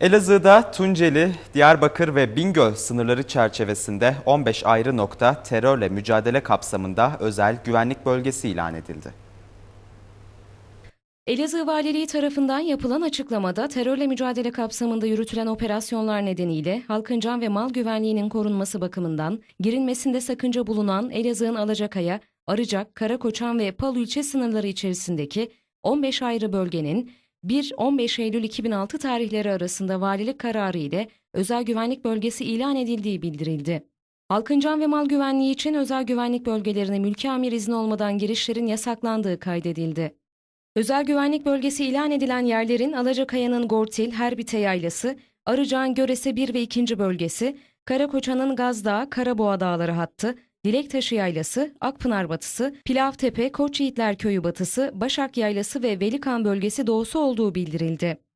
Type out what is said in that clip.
Elazığ'da Tunceli, Diyarbakır ve Bingöl sınırları çerçevesinde 15 ayrı nokta terörle mücadele kapsamında özel güvenlik bölgesi ilan edildi. Elazığ Valiliği tarafından yapılan açıklamada terörle mücadele kapsamında yürütülen operasyonlar nedeniyle halkın can ve mal güvenliğinin korunması bakımından girilmesinde sakınca bulunan Elazığ'ın Alacakaya, Arıcak, Karakoçan ve Palu ilçe sınırları içerisindeki 15 ayrı bölgenin 1-15 Eylül 2006 tarihleri arasında valilik kararı ile özel güvenlik bölgesi ilan edildiği bildirildi. Halkın can ve mal güvenliği için özel güvenlik bölgelerine mülki amir izni olmadan girişlerin yasaklandığı kaydedildi. Özel güvenlik bölgesi ilan edilen yerlerin Alacakaya'nın Gortil, Herbite Yaylası, Arıcağ'ın Görese 1 ve 2. bölgesi, Karakoçan'ın Gazdağ, Karaboğa Dağları hattı, Dilektaşı Yaylası, Akpınar Batısı, Pilavtepe, Koç Yiğitler Köyü Batısı, Başak Yaylası ve Velikan bölgesi doğusu olduğu bildirildi.